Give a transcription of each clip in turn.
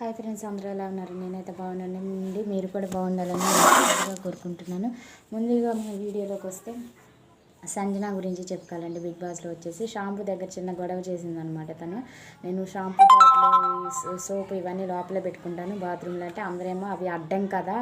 Hi friends అందరూ ఎలా ఉన్నారు? నేనైతే బాగున్నానండి మీరు కూడా బాగుండాలని మనస్ఫూర్తిగా కోరుకుంటున్నాను. ముందుగా మీ వీడియోలోకి వస్తే సంజన గురించి చెప్పుకోవాలండి. బిగ్ బాస్లో వచ్చేసి షాంపూ దగ్గర చిన్న గొడవ చేసిందనమాట తను. నేను షాంపూ బాటిల్ సోప్ ఇవన్నీ లోపల పెట్టుకుంటాను. బాత్రూమ్లో అంటే అందరేమో అవి అడ్డం కదా.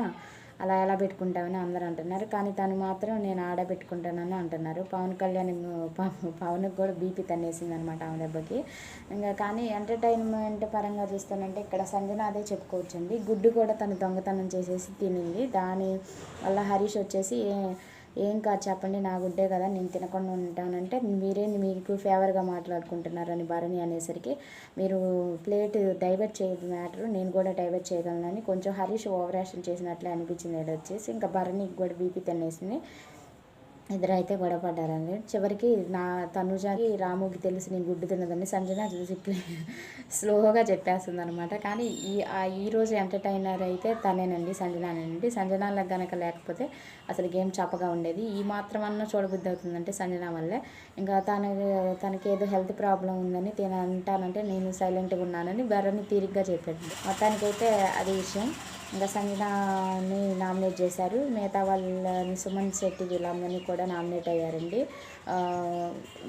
అలా ఎలా పెట్టుకుంటామని అందరూ అంటున్నారు. కానీ తను మాత్రం నేను ఆడ పెట్టుకుంటానని అంటున్నారు. పవన్ కళ్యాణ్ ప- పవన్కి కూడా బీపీ తన్నేసింది అనమాట ఆమె దెబ్బకి. ఇంకా కానీ ఎంటర్టైన్మెంట్ పరంగా చూస్తానంటే ఇక్కడ సంజన అదే చెప్పుకోవచ్చండి. గుడ్డు కూడా తను దొంగతనం చేసేసి తినింది. దాని వల్ల హరీష్ వచ్చేసి ఏం కాదు చెప్పండి నా గుడ్డే కదా నేను తినకుండా ఉంటానంటే మీరే మీకు ఫేవర్గా మాట్లాడుకుంటున్నారని భరణి అనేసరికి మీరు ప్లేట్ డైవర్ట్ చేయదు మ్యాటర్ నేను కూడా డైవర్ట్ చేయగలనని కొంచెం హరీష్ ఓవర్ చేసినట్లే అనిపించింది. వచ్చేసి ఇంకా భరణికి కూడా బీపీ తినేసింది. ఇద్దరైతే గొడవపడ్డారండి. చివరికి నా తనుజాకి రాముకి తెలిసి నేను గుడ్డు తిన్నదని సంజన చూసి స్లోగా చెప్పేస్తుంది అనమాట కానీ ఈ ఆ ఎంటర్టైనర్ అయితే తనేనండి సంజనానండి. సంజన గనక లేకపోతే అసలు గేమ్ చప్పగా ఉండేది. ఈ మాత్రం అన్న చూడబుద్ధి అవుతుందంటే సంజన వల్లే. ఇంకా తన తనకి ఏదో హెల్త్ ప్రాబ్లం ఉందని తిన అంటానంటే నేను సైలెంట్గా ఉన్నానని బర్రని తీరిగ్గా చెప్పాడు. మొత్తానికైతే అది విషయం. ఇంకా సంజనాని నామినేట్ చేశారు. మిగతా వాళ్ళని సుమన్ శెట్టి వీళ్ళందరినీ కూడా నామినేట్ అయ్యారండి.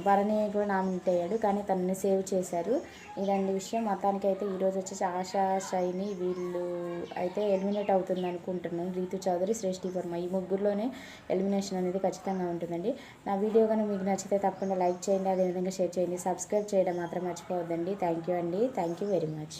భరణి కూడా నామినేట్ అయ్యాడు కానీ తనని సేవ్ చేశారు. ఇదండి విషయం మొత్తానికి అయితే ఈరోజు వచ్చేసి ఆశా షైని వీళ్ళు అయితే ఎలిమినేట్ అవుతుంది అనుకుంటున్నాను రీతు చౌదరి శ్రేష్ఠి వర్మ ఈ ముగ్గురులోనే ఎలిమినేషన్ అనేది ఖచ్చితంగా ఉంటుందండి. నా వీడియో కానీ మీకు నచ్చితే తప్పకుండా లైక్ చేయండి అదేవిధంగా షేర్ చేయండి. సబ్స్క్రైబ్ చేయడం మాత్రం మర్చిపోవద్దండి. థ్యాంక్ యూ అండి. Thank you very much.